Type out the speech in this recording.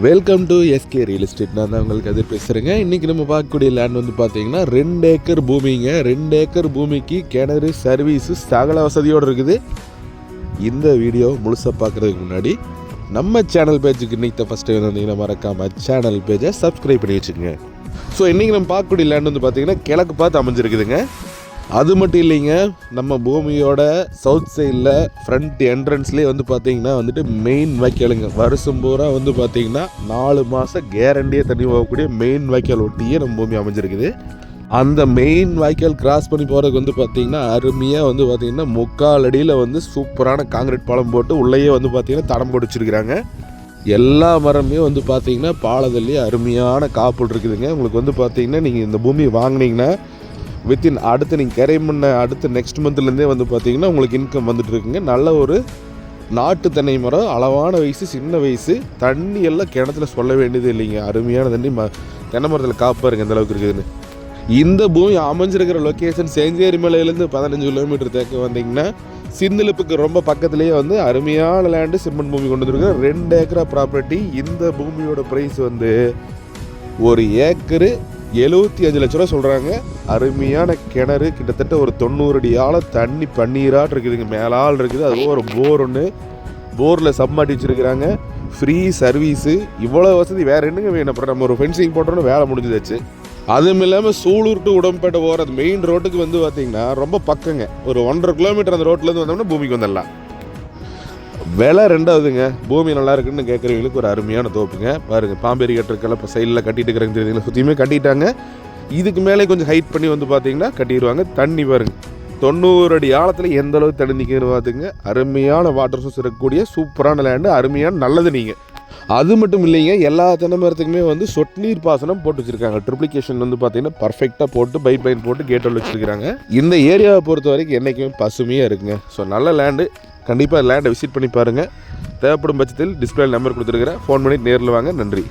Welcome to SK real estate நான் தான் உங்களுக்கு எதிர் பேசுகிறேங்க இன்றைக்கி நம்ம பார்க்கக்கூடிய லேண்ட் வந்து பார்த்தீங்கன்னா ரெண்டு ஏக்கர் பூமிங்க. ரெண்டு ஏக்கர் பூமிக்கு கிணறு சர்வீஸு சகல வசதியோடு இருக்குது. இந்த வீடியோ முழுசாக பார்க்குறதுக்கு முன்னாடி நம்ம சேனல் பேஜுக்கு இன்றைக்கி ஃபஸ்ட் டைம் வந்தீங்கன்னா மறக்காமல் சேனல் பேஜை சப்ஸ்கிரைப் பண்ணி வச்சுக்கோங்க. ஸோ இன்றைக்கி நம்ம பார்க்கக்கூடிய லேண்ட் வந்து பார்த்தீங்கன்னா கிழக்கு பார்த்து அமைஞ்சிருக்குதுங்க. அது மட்டும் இல்லைங்க நம்ம பூமியோட சவுத் சைடில் ஃப்ரண்ட் என்ட்ரன்ஸ்லேயே வந்து பார்த்தீங்கன்னா வந்துட்டு மெயின் வாய்க்காலுங்க வருஷம் பூரா வந்து பார்த்தீங்கன்னா நாலு மாதம் கேரண்டியாக தண்ணி போகக்கூடிய மெயின் வாய்க்கால் ஒட்டியே நம்ம பூமி அமைஞ்சிருக்குது. அந்த மெயின் வாய்க்கால் கிராஸ் பண்ணி போகிறதுக்கு வந்து பார்த்திங்கன்னா அருமையாக வந்து பார்த்திங்கன்னா முக்கால் அடியில் வந்து சூப்பரான காங்கிரீட் பாலம் போட்டு உள்ளேயே வந்து பார்த்திங்கன்னா தடம் பிடிச்சிருக்கிறாங்க எல்லா மரமே வந்து பார்த்திங்கன்னா பாலத்திலேயே அருமையான காப்புல் இருக்குதுங்க. உங்களுக்கு வந்து பார்த்திங்கன்னா நீங்கள் இந்த பூமியை வாங்கினீங்கன்னா வித்தின் அடுத்து நீங்கள் கரை முன்ன அடுத்து நெக்ஸ்ட் மந்த்லேருந்தே வந்து பார்த்தீங்கன்னா உங்களுக்கு இன்கம் வந்துட்டு இருக்குங்க. நல்ல ஒரு நாட்டு தென்னை மரம் அளவான வயசு சின்ன வயசு தண்ணி எல்லாம் கிணத்துல சொல்ல வேண்டியது இல்லைங்க. அருமையான தண்ணி ம தென்னை மரத்தில் காப்பாருங்க இந்த அளவுக்கு இருக்குதுன்னு. இந்த பூமி அமைஞ்சிருக்கிற லொக்கேஷன் செஞ்சேரி மலையிலேருந்து பதினஞ்சு கிலோமீட்டர் தேக்க வந்தீங்கன்னா சிந்திலிப்புக்கு ரொம்ப பக்கத்துலேயே வந்து அருமையான லேண்டு சிமெண்ட் பூமி கொண்டு வந்துருக்கோம் ரெண்டு ஏக்கரா ப்ராப்பர்ட்டி இந்த பூமியோட ப்ரைஸ் வந்து ஒரு ஏக்கரு எழுபத்தி அஞ்சு லட்ச ரூபா சொல்கிறாங்க அருமையான கிணறு கிட்டத்தட்ட ஒரு தொண்ணூறு அடி தண்ணி பன்னீராட்டு இருக்குதுங்க மேலால் இருக்குது. அதுவும் ஒரு போர் ஒன்று போரில் சம்மாட்டி வச்சுருக்கிறாங்க. ஃப்ரீ சர்வீஸு இவ்வளோ வசதி. வேறு என்னங்க வேணும்? அப்புறம் நம்ம ஒரு ஃபென்சிங் போட்டோன்னு வேலை முடிஞ்சுதாச்சு அதுவும் இல்லாமல் சூலூர் டு உடம்பேட்டை போகிற மெயின் ரோட்டுக்கு வந்து பார்த்திங்கன்னா ரொம்ப பக்கங்க. ஒரு ஒன்றரை கிலோமீட்டர் அந்த ரோட்லேருந்து வந்தோம்னா பூமிக்கு வந்துடலாம். விலை ரெண்டாவதுங்க. பூமி நல்லா இருக்குன்னு கேட்குறவங்களுக்கு ஒரு அருமையான தோப்புங்க. பாருங்க பாம்பேரி கட்டுறக்கெல்லாம் இப்போ சைடில் கட்டிட்டு இருக்கிறாங்க தெரியுதுங்களா சுற்றியுமே கட்டிட்டாங்க. இதுக்கு மேலே கொஞ்சம் ஹைட் பண்ணி வந்து பார்த்தீங்கன்னா கட்டிடுவாங்க தண்ணி பாருங்க தொண்ணூறு அடி ஆழத்தில் எந்த அளவுக்கு தண்ணி நிற்கணும் பார்த்துங்க அருமையான வாட்டர் சோர்ஸ் இருக்கக்கூடிய சூப்பரான லேண்டு அருமையான நல்லது நீங்கள் அது மட்டும் இல்லைங்க எல்லா தென்னை மரத்துக்குமே வந்து சொட்டு நீர் பாசனம் போட்டு வச்சுருக்காங்க. ட்ரிப்ளிகேஷன் வந்து பார்த்தீங்கன்னா பர்ஃபெக்டாக போட்டு பைப் லைன் போட்டு கேட்டோல் வச்சுருக்காங்க இந்த ஏரியாவை பொறுத்த வரைக்கும் என்றைக்குமே பசுமையாக இருக்குங்க. ஸோ நல்ல லேண்டு கண்டிப்பாக லேண்டை விசிட் பண்ணி பாருங்கள் தேவைப்படும் பட்சத்தில் டிஸ்பிளே நம்பர் கொடுத்துருக்கிறேன் ஃபோன் பண்ணி நேரில் வாங்க. நன்றி.